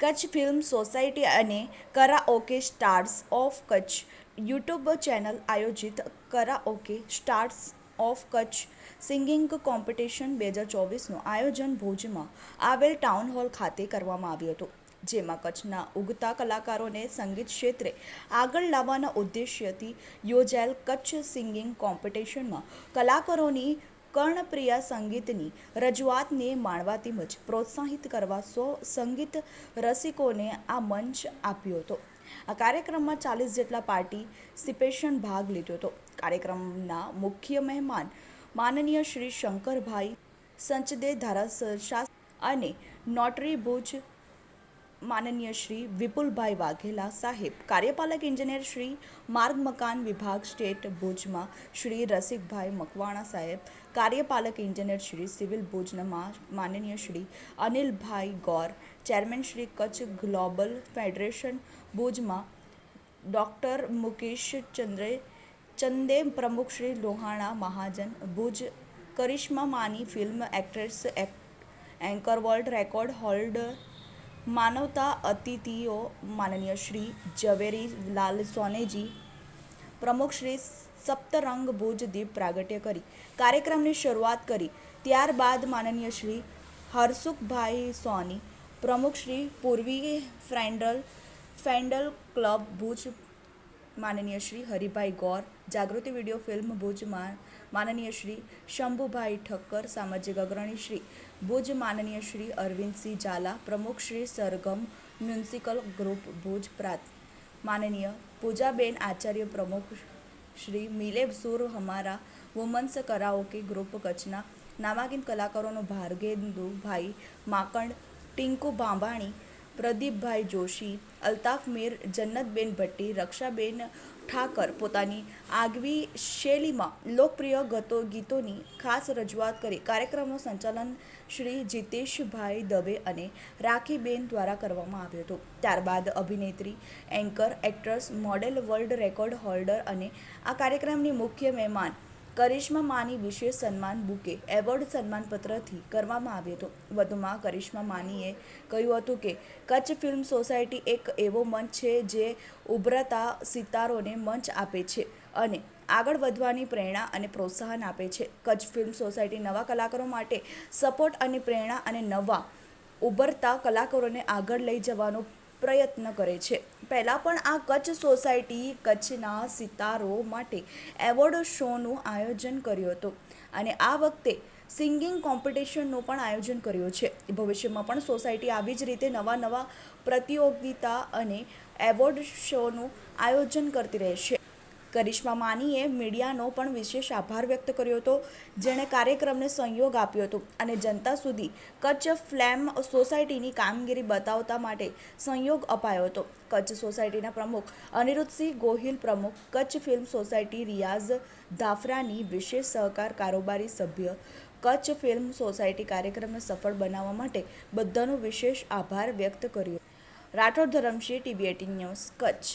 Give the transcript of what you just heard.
Kutch film society અને karaoke stars of Kutch YouTube channel આયોજિત karaoke stars of Kutch singing competition બે હજાર ચોવીસનું આયોજન ભુજમાં આવેલ ટાઉન હોલ ખાતે કરવામાં આવ્યું હતું, જેમાં કચ્છના ઉગતા કલાકારોને સંગીત ક્ષેત્રે આગળ લાવવાના ઉદ્દેશ્યથી યોજાયેલ કચ્છ સિંગિંગ કોમ્પિટિશનમાં કલાકારોની કર્ણપ્રિય સંગીતની રજૂઆતને માણવા તેમજ પ્રોત્સાહિત કરવા સો સંગીત રસિકોને આ મંચ આપ્યો હતો. આ કાર્યક્રમમાં ચાલીસ જેટલા પાર્ટિસિપેશન ભાગ લીધો હતો. કાર્યક્રમના મુખ્ય મહેમાન માનનીય શ્રી શંકરભાઈ સંચદે ધારાશાસ્ત્ર અને નોટરી ભુજ માનનીય શ્રી વિપુલભાઈ વાઘેલા સાહેબ કાર્યપાલક ઇજનેર શ્રી માર્ગ મકાન વિભાગ સ્ટેટ ભુજમાં શ્રી રસિકભાઈ મકવાણા સાહેબ કાર્યપાલક ઇજનેર શ્રી સિવિલ ભુજના માનનીય Shri Anilbhai Gor chairman Shri Kutch global federation ભુજમાં ડૉક્ટર મુકેશ ચંદ્રે ચંદે પ્રમુખ શ્રી લોહાણા મહાજન ભુજ કરિશ્મા માની ફિલ્મ એક્ટ્રેસ એક- એન્કર વર્લ્ડ રેકોર્ડ હોલ્ડર માનવતા અતિથિઓ માનનીય શ્રી ઝવેરી લાલ સોનેજી, પ્રમુખ શ્રી સપ્તરંગ ભુજ દીપ પ્રાગટ્ય કરી, કાર્યક્રમની શરૂઆત કરી. ત્યારબાદ માનનીય શ્રી હરસુખભાઈ સોની, પ્રમુખ Shri Purvi friendly friendly club Bhuj માનનીય શ્રી હરિભાઈ ગોર, જાગૃતિ વીડિયો ફિલ્મ ભુજમાં, માનનીય શ્રી શંભુભાઈ ઠક્કર, સામાજિક અગ્રણી શ્રી ભુજ, માનનીય શ્રી અરવિંદસિંહ ઝાલા, પ્રમુખ શ્રી સરગમ મ્યુનિસિપલ ગ્રુપ ભુજ પ્રાંત, માનનીય પૂજાબેન આચાર્ય પ્રમુખ શ્રી મિલેબ સુર હમારા, વુમન્સ કરાઓકે ગ્રુપ કચ્છના નામાંકિત કલાકારોનો ભાર્ગેન્દુભાઈ માકંડ ટિંકુ ભાંભાણી પ્રદીપભાઈ જોશી અલ્તાફ મીર જન્નતબેન ભટ્ટી, રક્ષાબેન ઠાકર પોતાની આગવી શૈલીમાં લોકપ્રિય ગતો ગીતોની ખાસ રજૂઆત કરી. કાર્યક્રમનું સંચાલન શ્રી જીતેશભાઈ દવે અને રાખીબેન દ્વારા કરવામાં આવ્યું હતું. ત્યારબાદ અભિનેત્રી, anchor, actress, model, world record holder અને આ કાર્યક્રમની મુખ્ય મહેમાન કરિશ્મા માની વિશેષ સન્માન બુકે એવોર્ડ સન્માનપત્રથી કરવામાં આવ્યું હતું. વધુમાં કરિશ્મા માનીએ કહ્યું હતું કે, કચ્છ ફિલ્મ સોસાયટી એક એવો મંચ છે જે ઉભરતા સિતારોને મંચ આપે છે અને આગળ વધવાની પ્રેરણા અને પ્રોત્સાહન આપે છે. કચ્છ ફિલ્મ સોસાયટી નવા કલાકારો માટે સપોર્ટ અને પ્રેરણા અને નવા ઉભરતા કલાકારોને આગળ લઈ જવાનો પ્રયત્ન કરે છે. પહેલાં પણ આ કચ્છ સોસાયટી કચ્છના સિતારો માટે એવોર્ડ શોનું આયોજન કર્યું હતું અને આ વખતે સિંગિંગ કોમ્પિટિશનનું પણ આયોજન કર્યું છે. ભવિષ્યમાં પણ સોસાયટી આવી જ રીતે નવા નવા પ્રતિયોગિતા અને એવોર્ડ શોનું આયોજન કરતી રહેશે. કરિશ્મા માનીએ મીડિયાનો પણ વિશેષ આભાર વ્યક્ત કર્યો હતો, જેણે કાર્યક્રમને સંયોગ આપ્યો હતો અને જનતા સુધી કચ્છ ફ્લેમ સોસાયટીની કામગીરી બતાવતા માટે સંયોગ અપાયો હતો. કચ્છ સોસાયટીના પ્રમુખ અનિરુદ્ધસિંહ ગોહિલ પ્રમુખ, કચ્છ ફિલ્મ સોસાયટી રિયાઝ ધાફરાની વિશેષ સહકાર કારોબારી સભ્ય, કચ્છ ફિલ્મ સોસાયટી કાર્યક્રમને સફળ બનાવવા માટે બધાનો વિશેષ આભાર વ્યક્ત કર્યો. Rathod Dharamsinh, TV eighteen news, Kutch.